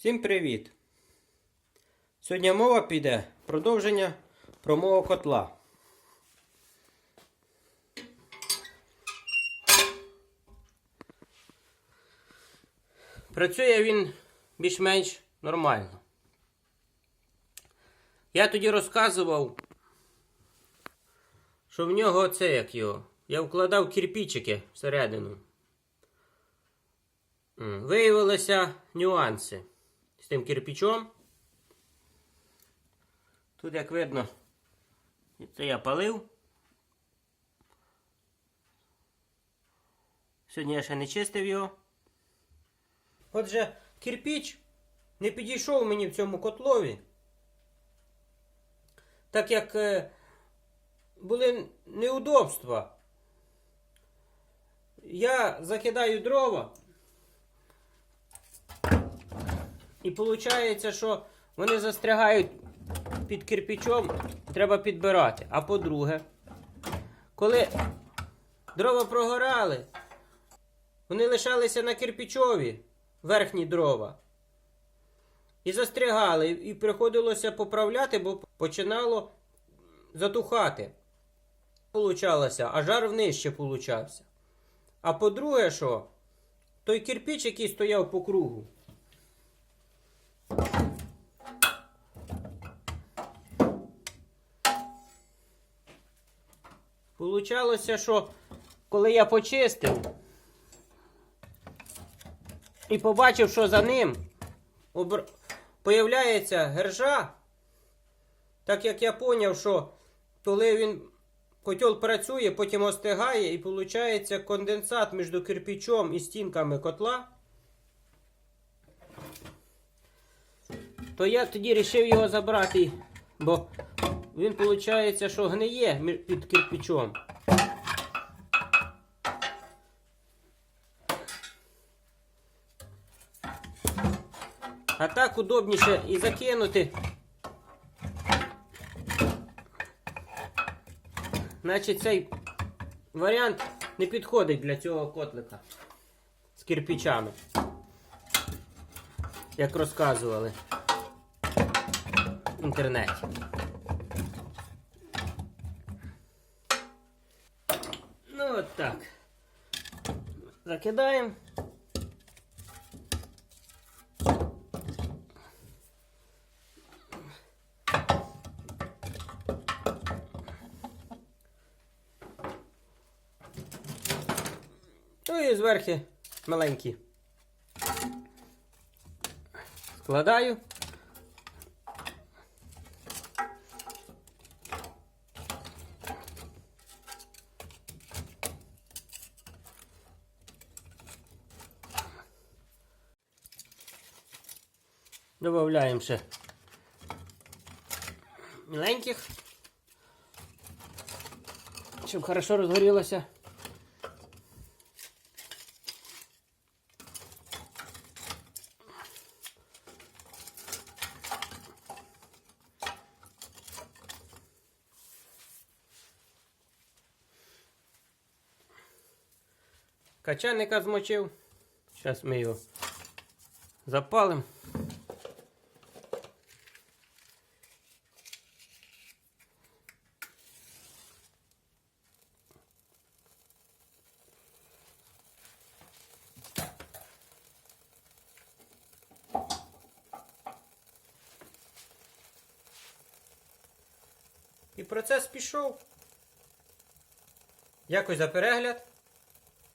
Всім привіт! Сьогодні мова піде продовження про мого котла. Працює він більш-менш нормально. Я тоді розказував, що в нього це як його. Я вкладав кирпичики всередину. Виявилися нюанси тим кирпичом. Тут, як видно, це я палив. Сьогодні я ще не чистив його. Отже, кирпич не підійшов мені в цьому котлові. Так як е, були неудобства. Я закидаю дрова. І виходить, що вони застрягають під кирпичом, треба підбирати. А по-друге, коли дрова прогорали, вони лишалися на кирпичові, верхні дрова. І застрягали, і приходилося поправляти, бо починало затухати. Получалося, а жар внижче получався. А по-друге, що той кирпич, який стояв по кругу, Получалося, що коли я почистив і побачив, що за ним обр... появляється гержа, так як я зрозумів, що коли він котел працює, потім остигає і виходить конденсат між кирпичом і стінками котла, то я тоді вирішив його забрати, бо він виходить, що гниє під кирпичом. А так удобніше і закинути. Значить, цей варіант не підходить для цього котлика з кирпичами. Як розказували в інтернеті. От так. Закидаємо. Ну і зверху маленькі. Складаю. Добавляємо ще міленьких, щоб хорошо розгорілося. Качанника змочив. Зараз ми його запалимо. І процес пішов. Дякую за перегляд.